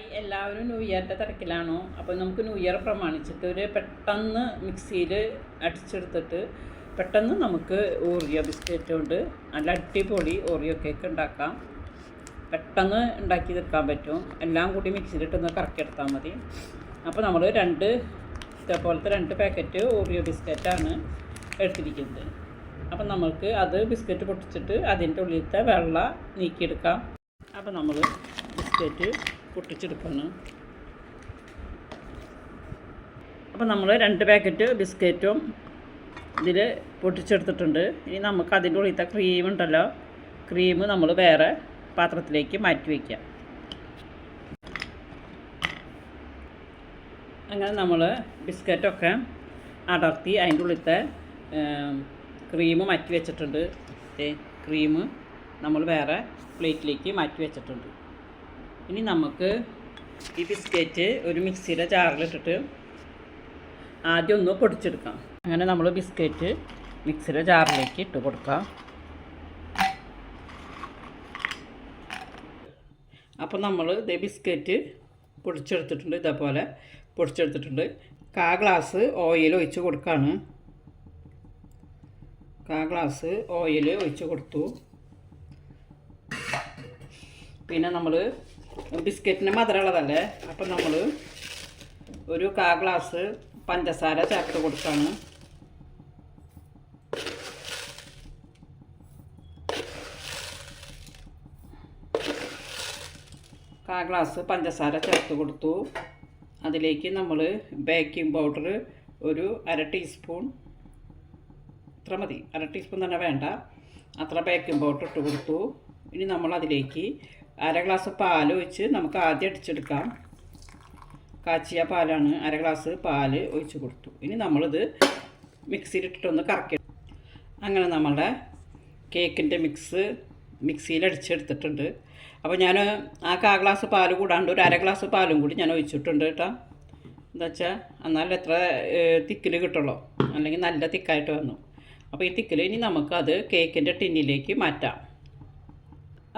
എല്ലാവരും ന്യൂ ഇയറിന്റെ തിരക്കിലാണോ? അപ്പോൾ നമുക്ക് ന്യൂ ഇയർ പ്രമാണിച്ചിട്ട് ഒരു പെട്ടെന്ന് മിക്സിയിൽ അടിച്ചെടുത്തിട്ട് പെട്ടെന്ന് നമുക്ക് ഓറിയോ ബിസ്ക്കറ്റ് കൊണ്ട് നല്ല അടിപൊളി ഓറിയോ കേക്ക് ഉണ്ടാക്കാം. പെട്ടെന്ന് ഉണ്ടാക്കി തീർക്കാൻ പറ്റും. എല്ലാം കൂടി മിക്സിയിലിട്ടൊന്ന് കറക്കിയെടുത്താൽ മതി. അപ്പോൾ നമ്മൾ രണ്ട് ഇതേപോലത്തെ രണ്ട് പാക്കറ്റ് ഓറിയോ ബിസ്ക്കറ്റാണ് എടുത്തിരിക്കുന്നത്. അപ്പം നമുക്ക് അത് ബിസ്ക്കറ്റ് പൊട്ടിച്ചിട്ട് അതിന്റെ ഉള്ളിലത്തെ വെള്ള നീക്കിയെടുക്കാം. അപ്പോൾ നമ്മൾ ബിസ്ക്കറ്റ് പൊട്ടിച്ചെടുക്കുകയാണ് അപ്പോൾ നമ്മൾ രണ്ട് പാക്കറ്റ് ബിസ്ക്കറ്റും ഇതിൽ പൊട്ടിച്ചെടുത്തിട്ടുണ്ട്. ഇനി നമുക്ക് അതിന്റെ ഉള്ളിലത്തെ ക്രീം ഉണ്ടല്ലോ. ക്രീം നമ്മൾ വേറെ പാത്രത്തിലേക്ക് മാറ്റി വയ്ക്കാം അങ്ങനെ നമ്മൾ ബിസ്ക്കറ്റൊക്കെ അടർത്തി അതിന്റെ ഉള്ളിലത്തെ ക്രീം മാറ്റി വെച്ചിട്ടുണ്ട്. ക്രീം നമ്മൾ വേറെ പ്ലേറ്റിലേക്ക് മാറ്റി വെച്ചിട്ടുണ്ട്. ഇനി നമുക്ക് ഈ ബിസ്ക്കറ്റ് ഒരു മിക്സിയുടെ ജാറിലിട്ടിട്ട് ആദ്യം ഒന്ന് പൊടിച്ചെടുക്കാം. അങ്ങനെ നമ്മൾ ബിസ്ക്കറ്റ് മിക്സിയുടെ ജാറിലേക്ക് ഇട്ട് കൊടുക്കാം. അപ്പോൾ നമ്മൾ ഇതേ ബിസ്ക്കറ്റ് പൊടിച്ചെടുത്തിട്ടുണ്ട് ഇതേപോലെ പൊടിച്ചെടുത്തിട്ടുണ്ട്. കാ ഗ്ലാസ് ഓയിൽ ഒഴിച്ച് കൊടുക്കുകയാണ് കാ ഗ്ലാസ് ഓയിൽ ഒഴിച്ച് കൊടുത്തു. പിന്നെ നമ്മൾ ബിസ്ക്കറ്റിന് മധുരമുള്ളതല്ലേ? അപ്പം നമ്മൾ ഒരു കാ ഗ്ലാസ് പഞ്ചസാര ചേർത്ത് കൊടുക്കാണ്. കാ ഗ്ലാസ് പഞ്ചസാര ചേർത്ത് കൊടുത്തു. അതിലേക്ക് നമ്മൾ ബേക്കിംഗ് പൗഡർ ഒരു അര ടീസ്പൂൺ. അത്ര മതി. അര ടീസ്പൂൺ തന്നെ വേണ്ട. അത്ര ബേക്കിംഗ് പൗഡർ ഇട്ട് കൊടുത്തു. ഇനി നമ്മൾ അതിലേക്ക് അര ഗ്ലാസ് പാൽ ഒഴിച്ച് നമുക്ക് ആദ്യം അടിച്ചെടുക്കാം. കാച്ചിയ പാലാണ് അര ഗ്ലാസ് പാൽ ഒഴിച്ച് കൊടുത്തു. ഇനി നമ്മളിത് മിക്സിയിലിട്ടിട്ടൊന്ന് കറക്കി അങ്ങനെ നമ്മളുടെ കേക്കിന്റെ മിക്സ് മിക്സിയിൽ അടിച്ചെടുത്തിട്ടുണ്ട്. അപ്പോൾ ഞാൻ ആ കാ ഗ്ലാസ് പാൽ കൂടാണ്ട് ഒരു അര ഗ്ലാസ് പാലും കൂടി ഞാൻ ഒഴിച്ചിട്ടുണ്ട് കേട്ടോ. എന്താ വെച്ചാൽ എന്നാൽ എത്ര തിക്കിൽ കിട്ടുള്ളൂ. അല്ലെങ്കിൽ നല്ല തിക്കായിട്ട് വന്നു. അപ്പോൾ ഈ തിക്കിൽ ഇനി നമുക്കത് കേക്കിന്റെ ടിന്നിലേക്ക് മാറ്റാം.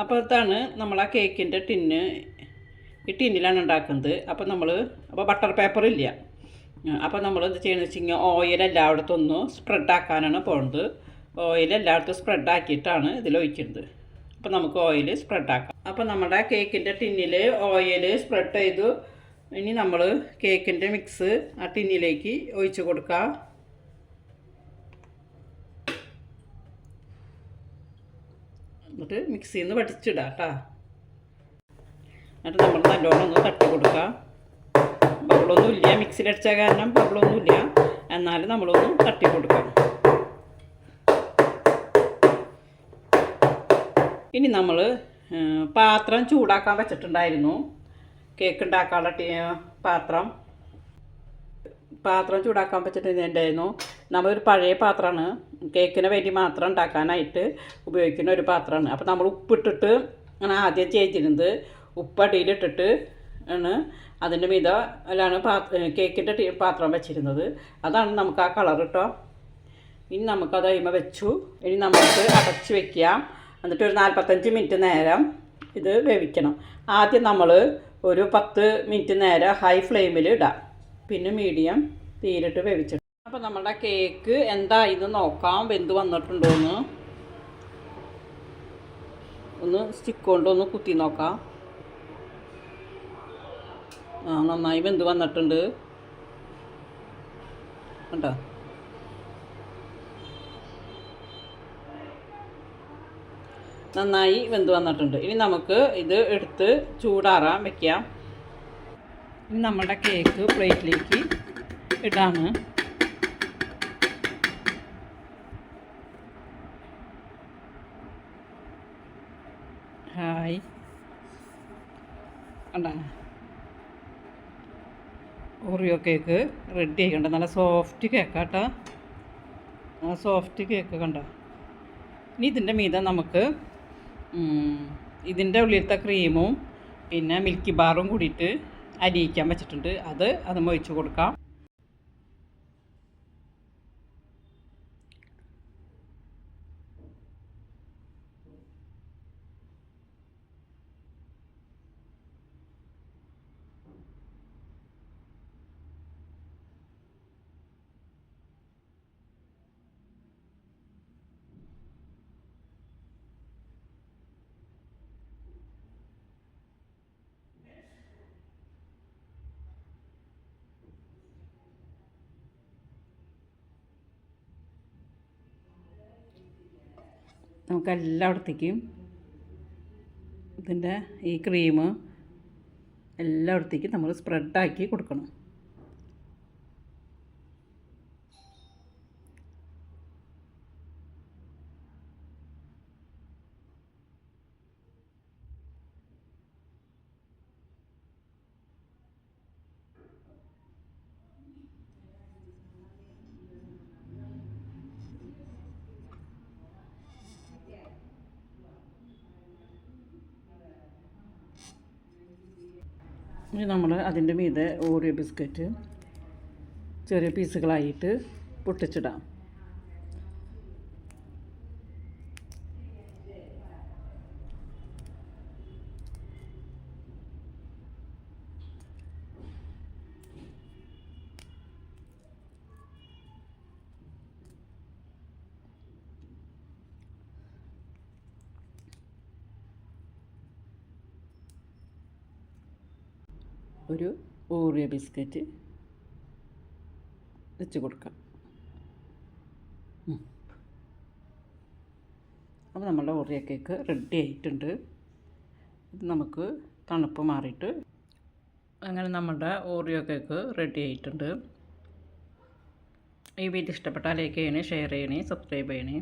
അപ്പോൾ ഇതാണ് നമ്മൾ ആ കേക്കിന്റെ ടിന്ന് ഈ ടിന്നിലാണ് ഉണ്ടാക്കുന്നത്. അപ്പോൾ നമ്മൾ അപ്പോൾ ബട്ടർ പേപ്പർ ഇല്ല. അപ്പോൾ നമ്മൾ എന്ത് ചെയ്യണമെന്ന് വെച്ച് കഴിഞ്ഞാൽ ഓയിൽ എല്ലായിടത്തും ഒന്ന് സ്പ്രെഡ് ആക്കാനാണ് പോകുന്നത് ഓയിൽ എല്ലായിടത്തും സ്പ്രെഡ് ആക്കിയിട്ടാണ് ഇതിൽ ഒഴിക്കുന്നത്. അപ്പോൾ നമുക്ക് ഓയിൽ സ്പ്രെഡ് ആക്കാം. അപ്പോൾ നമ്മുടെ കേക്കിന്റെ ടിന്നിൽ ഓയിൽ സ്പ്രെഡ് ചെയ്തു. ഇനി നമ്മൾ കേക്കിന്റെ മിക്സ് ആ ടിന്നിലേക്ക് ഒഴിച്ച് കൊടുക്കുക എന്നിട്ട് മിക്സിയിൽ നിന്ന് വടിച്ചിടുക കേട്ടോ എന്നിട്ട് നമ്മൾ നല്ലോണം ഒന്ന് തട്ടി കൊടുക്കുക ബബിളൊന്നും ഇല്ല. മിക്സിയിലടിച്ച കാരണം ബബിളൊന്നും ഇല്ല. എന്നാലും നമ്മളൊന്ന് തട്ടി കൊടുക്കാം. ഇനി നമ്മൾ പാത്രം ചൂടാക്കാൻ വെച്ചിട്ടുണ്ടായിരുന്നു. കേക്ക് ഉണ്ടാക്കാനുള്ള പാത്രം. പാത്രം ചൂടാക്കാൻ വെച്ചിട്ടുണ്ടായിരുന്നു നമ്മളൊരു പഴയ പാത്രമാണ്. കേക്കിന് വേണ്ടി മാത്രം ഉണ്ടാക്കാനായിട്ട് ഉപയോഗിക്കുന്ന ഒരു പാത്രമാണ്. അപ്പോൾ നമ്മൾ ഉപ്പിട്ടിട്ട് ആണ് ആദ്യം ചെയ്തിരുന്നത്. ഉപ്പ് അടിയിലിട്ടിട്ട് ആണ് അതിന്റെ മീത അല്ലാണ് പാത്ര കേക്കിന്റെ പാത്രം വെച്ചിരുന്നത്. അതാണ് നമുക്ക് ആ കളർ കേട്ടോ ഇനി നമുക്കത് അതിമ വെച്ചു. ഇനി നമുക്ക് അടച്ച് വെക്കാം. എന്നിട്ട് ഒരു നാൽപ്പത്തഞ്ച് മിനിറ്റ് നേരം ഇത് വേവിക്കണം. ആദ്യം നമ്മൾ ഒരു പത്ത് മിനിറ്റ് നേരം ഹൈ ഫ്ലെയിമിൽ ഇടാം. പിന്നെ മീഡിയം തീരിട്ട് വേവിച്ചിട്ട് അപ്പോൾ നമ്മുടെ കേക്ക് എന്താ ഇത് നോക്കാം. വെന്ത് വന്നിട്ടുണ്ടോയെന്ന് ഒന്ന് സ്റ്റിക്ക് കൊണ്ട് ഒന്ന് കുത്തി നോക്കാം. ആ നന്നായി വെന്ത് വന്നിട്ടുണ്ട്. കണ്ടോ? നന്നായി വെന്ത് വന്നിട്ടുണ്ട്. ഇനി നമുക്ക് ഇത് എടുത്ത് ചൂടാറാൻ വെക്കാം. ഇനി നമ്മുടെ കേക്ക് പ്ലേറ്റിലേക്ക് ഇടാണ്. കണ്ട? ഓറിയോ കേക്ക് റെഡി ആയിക്കണ്ട നല്ല സോഫ്റ്റ് കേക്കാട്ടോ നല്ല സോഫ്റ്റ് കേക്ക് കണ്ട? ഇനി ഇതിന്റെ മീതെ നമുക്ക് ഇതിന്റെ ഉള്ളിലത്തെ ക്രീമും പിന്നെ മിൽക്കി ബാറും കൂടിയിട്ട് അരിയിക്കാൻ വെച്ചിട്ടുണ്ട്. അത് അത് മൊഴിച്ച് കൊടുക്കാം. നമുക്ക് എല്ലായിടത്തേക്കും ഇതിന്റെ ഈ ക്രീം എല്ലായിടത്തേക്കും നമ്മൾ സ്പ്രെഡാക്കി കൊടുക്കണം. ഇനി നമ്മൾ അതിന്റെ മീതെ ഓറിയോ ബിസ്ക്കറ്റ് ചെറിയ പീസുകളായിട്ട് പൊട്ടിച്ചിടാം. ഒരു ഓറിയോ ബിസ്ക്കറ്റ് വെച്ച് കൊടുക്കാം. അപ്പോൾ നമ്മുടെ ഓറിയോ കേക്ക് റെഡി ആയിട്ടുണ്ട്. ഇത് നമുക്ക് തണുപ്പ് മാറിയിട്ട് അങ്ങനെ നമ്മുടെ ഓറിയോ കേക്ക് റെഡി ആയിട്ടുണ്ട്. ഈ വീഡിയോ ഇഷ്ടപ്പെട്ടാൽ ലൈക്ക് ചെയ്യണേ ഷെയർ ചെയ്യണേ സബ്സ്ക്രൈബ് ചെയ്യണേ.